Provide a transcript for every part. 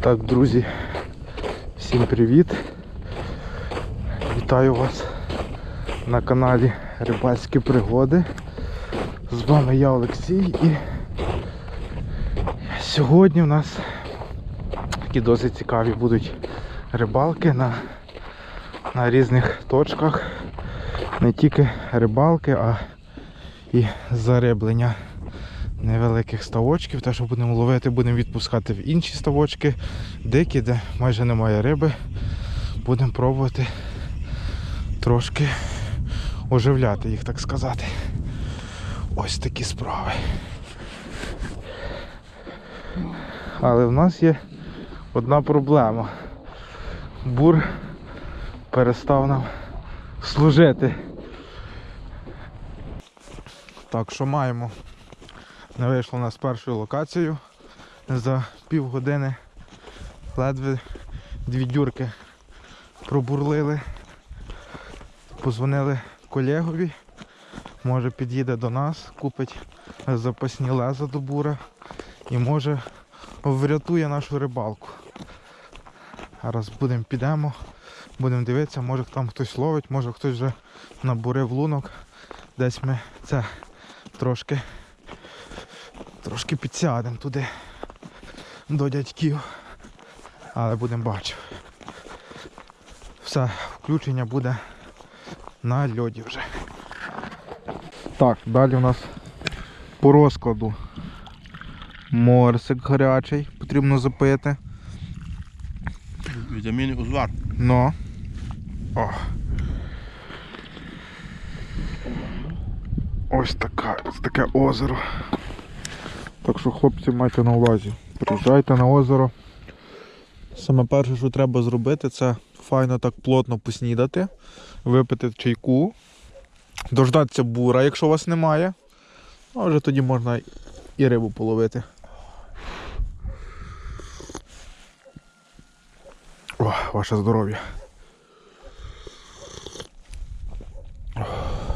Так, друзі, всім привіт. Вітаю вас на каналі Рибальські пригоди. З вами я Олексій і сьогодні у нас такі досить цікаві будуть рибалки на, на різних точках. Не тільки рибалки, а і зариблення невеликих ставочків. Те, що будемо ловити, будемо відпускати в інші ставочки, дикі, де майже немає риби. Будемо пробувати трошки оживляти їх, так сказати. Ось такі справи. Але в нас є одна проблема. Бур перестав нам служити. Так, що маємо? Не вийшло нас першою локацією. За півгодини ледве дві дюрки пробурлили. Позвонили колегові. Може під'їде до нас, купить запасні леза до бура і може врятує нашу рибалку. Зараз будемо підемо, будемо дивитися, може там хтось ловить, може хтось вже набурив лунок. Десь ми це трошки трошки підсядемо туди до дядьків. Але будемо бачити. Все, включення буде на льоді вже. Так, далі у нас по розкладу морсик гарячий, потрібно запити. Вітамінний узвар. Ну. О. Ось така, ось таке озеро. Так що, хлопці, майте на увазі. Приїжджайте на озеро. Саме перше, що треба зробити, це файно так плотно поснідати, випити чайку, дождатися бура, якщо у вас немає. А вже тоді можна і рибу половити. О, ваше здоров'я.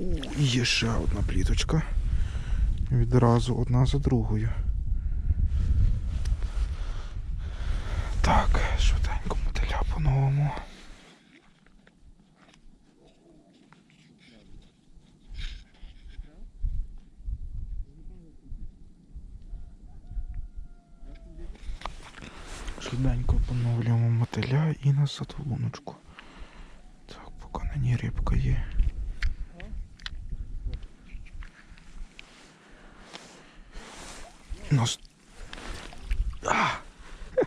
О, є ще одна пліточка. Відразу одна за другою. Так, швиденько мотиля по-новому. Швиденько поновлюємо мотиля і назад в. Так, поки на ній рибка є. Нас... А!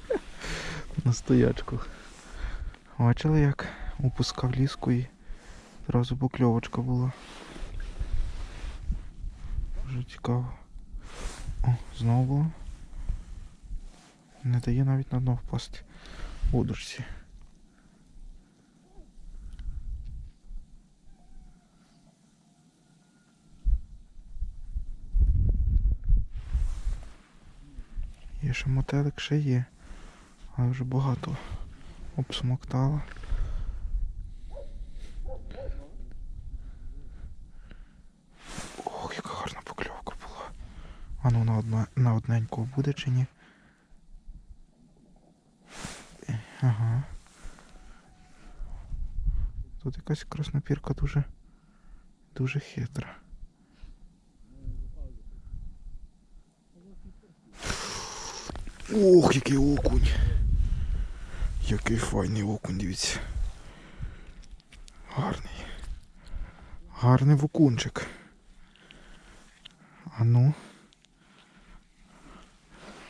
на стоячку. Бачили, як опускав ліску і одразу покльовочка була. Дуже цікаво. О, знову було. Не дає навіть на дно впасти. в Є ще мотелик, ще є. Але вже багато обсмоктала. Ох, яка гарна покльовка була. А ну на, одна, на одненького буде чи ні? Ага. Тут якась краснопірка дуже дуже хитра. Ох, який окунь. Який файний окунь, дивіться. Гарний. Гарний вокунчик. А ну.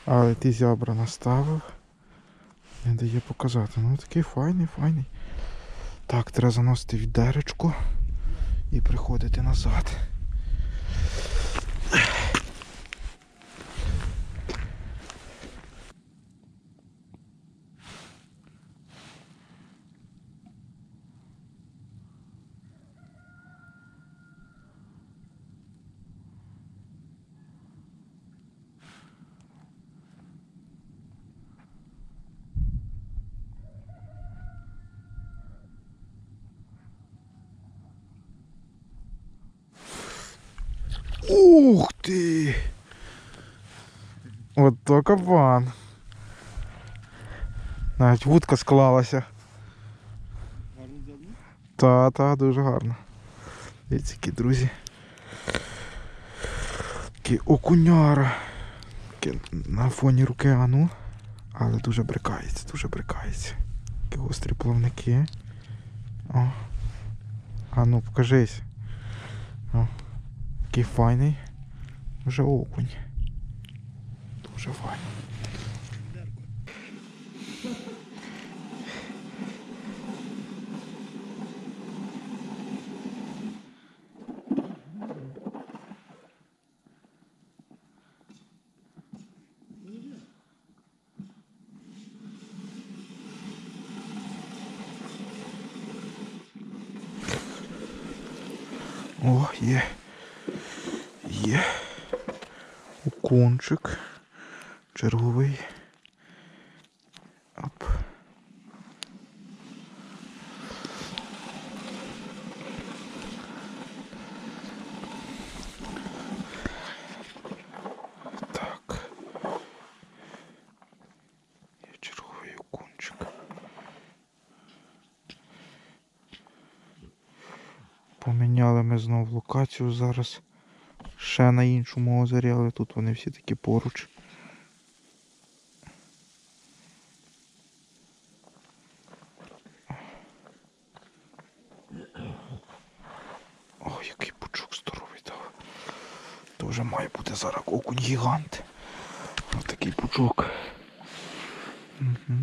Але ти зябра наставив. Не дає показати. Ну такий файний, файний. Так, треба заносити відеречку і приходити назад. Ух ти! От то кабан. Навіть вудка склалася. Та, та, дуже гарно. Дивіться, які друзі. Такі окуняра. На фоні океану. Але дуже брикається, дуже брикається. Такі гострі плавники. О. А ну покажись. О. Такий файний. Вже окунь. Дуже файний. О, є. Є. Окунчик. Черговий. Оп. Поміняли ми знову локацію зараз ще на іншому озері, але тут вони всі такі поруч. Який пучок здоровий дав. Вже має бути зараз окунь гігант. Ось такий пучок. Угу.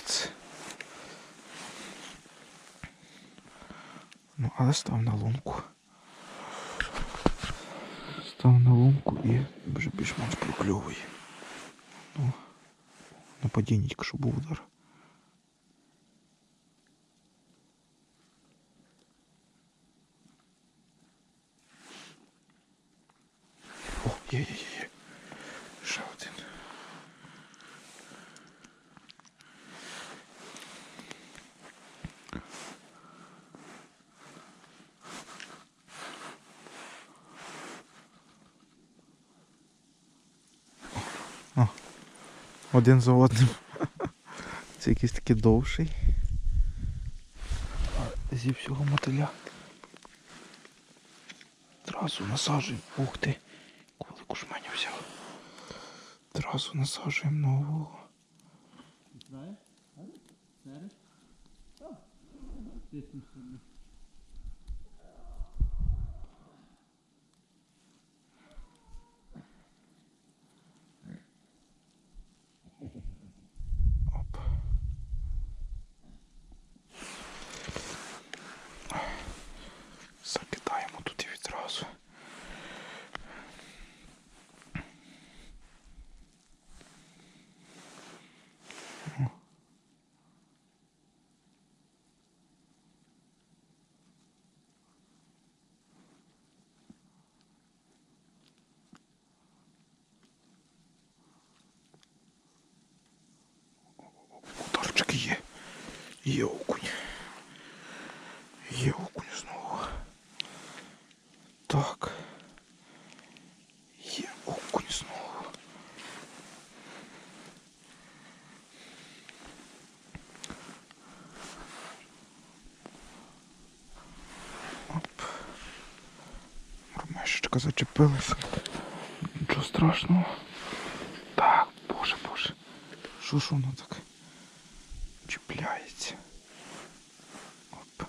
Капець. Ну, але став на лунку. Став на лунку і вже більш-менш прокльовує. Ну, на падінні тільки що був удар. Один за одним. Це якийсь такий довший. А Зі всього мотиля. Зразу насаджуємо. Ух ти. Велику жменю взяв. Зразу насаджуємо нового. Оп. Закидаємо тут і відразу. Ударчики є. Є окунь. Є окунь знову. Так. Є окунь знову. Оп. Удочка зачепилася. Нічого страшного. Так, боже, боже. Що ж воно так чіпляється? Оп.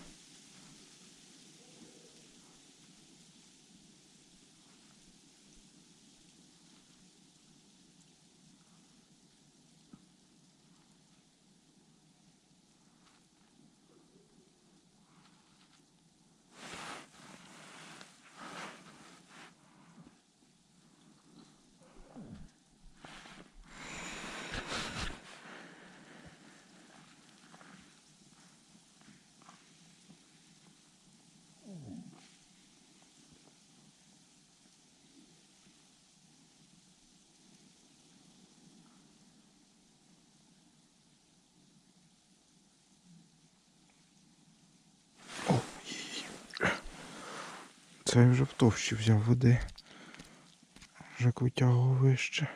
О, їй. Це я вже в товщі взяв води. Вже витягував вище.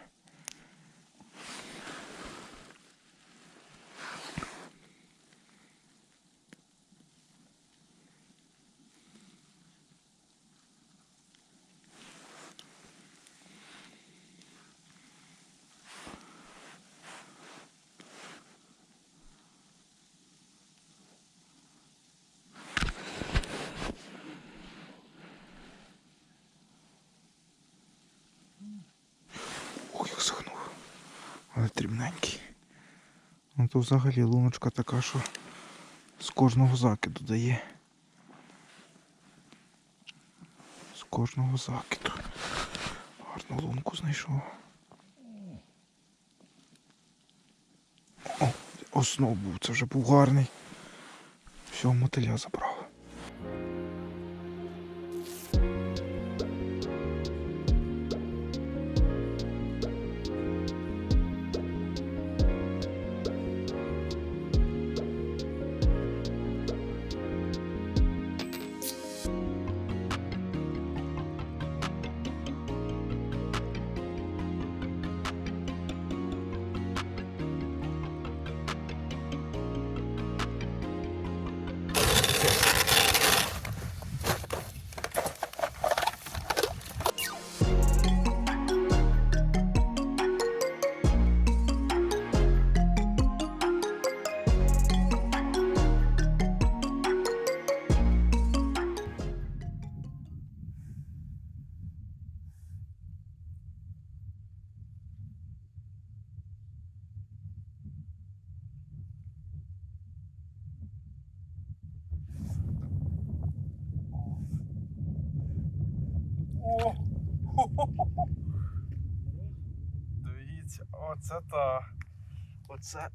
Ох, як схнув. Дрібненький. Ну то взагалі луночка така, що з кожного закиду дає. З кожного закиду. Гарну лунку знайшов. О, основ був, це вже був гарний. Всього мотиля забрав. Оце та. Оце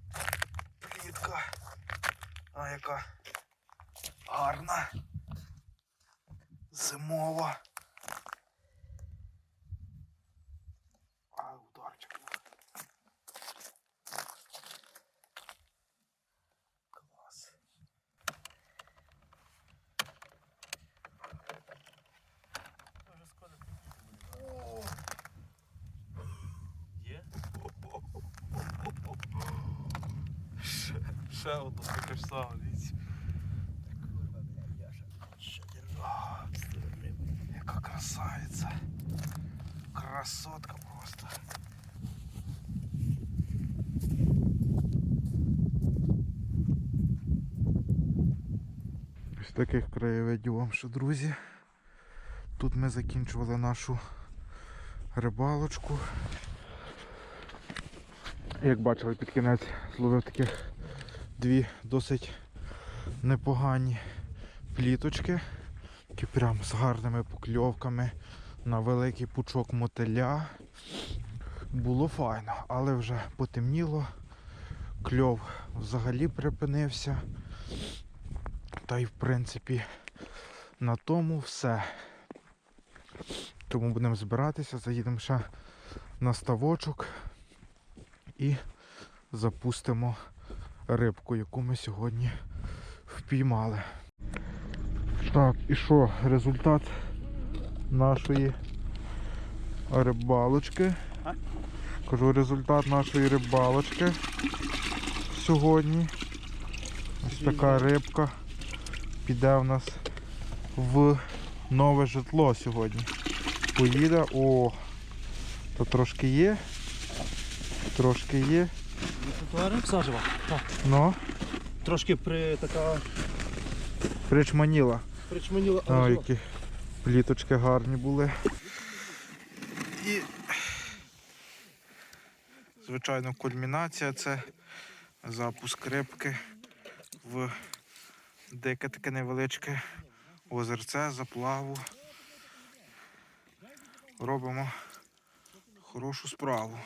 плітка. А яка гарна. Зимова. А ударчик був. Клас. О! Є? Ще, ще одна така ж сама, дивіться. А, Яка красавиця. Красотка просто. Ось таких краєвидів вам що, друзі. Тут ми закінчували нашу рибалочку. Як бачили, під кінець зловив таких дві досить непогані пліточки, які прям з гарними покльовками на великий пучок мотиля. Було файно, але вже потемніло, кльов взагалі припинився. Та й в принципі на тому все. Тому будемо збиратися, заїдемо ще на ставочок і запустимо рибку, яку ми сьогодні впіймали. Так, і що, результат нашої рибалочки. Кажу, результат нашої рибалочки сьогодні. Ось така рибка піде в нас в нове житло сьогодні. поїде. О, то трошки є. Трошки є. Все жива. Так. Ну, Трошки при така причманіла. причманіла. Які пліточки гарні були. І, звичайно, кульмінація це запуск рибки в дике таке невеличке озерце, заплаву. Робимо хорошу справу.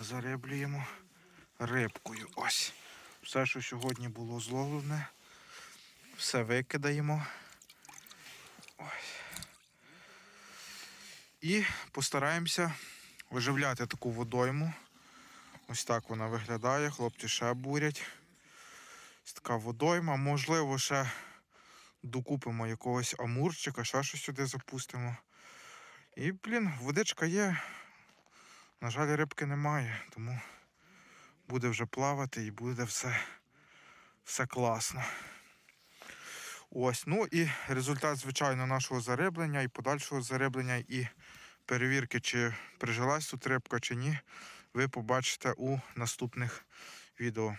Зариблюємо рибкою. Ось. Все, що сьогодні було зловлене, все викидаємо. І постараємося оживляти таку водойму. Ось так вона виглядає. Хлопці ще бурять. Ось така водойма. Можливо, ще докупимо якогось амурчика, ще щось сюди запустимо. І, блін, водичка є. На жаль, рибки немає, тому буде вже плавати і буде все, все класно. Ось, ну і результат, звичайно, нашого зариблення і подальшого зариблення і перевірки, чи прижилась тут рибка, чи ні, ви побачите у наступних відео.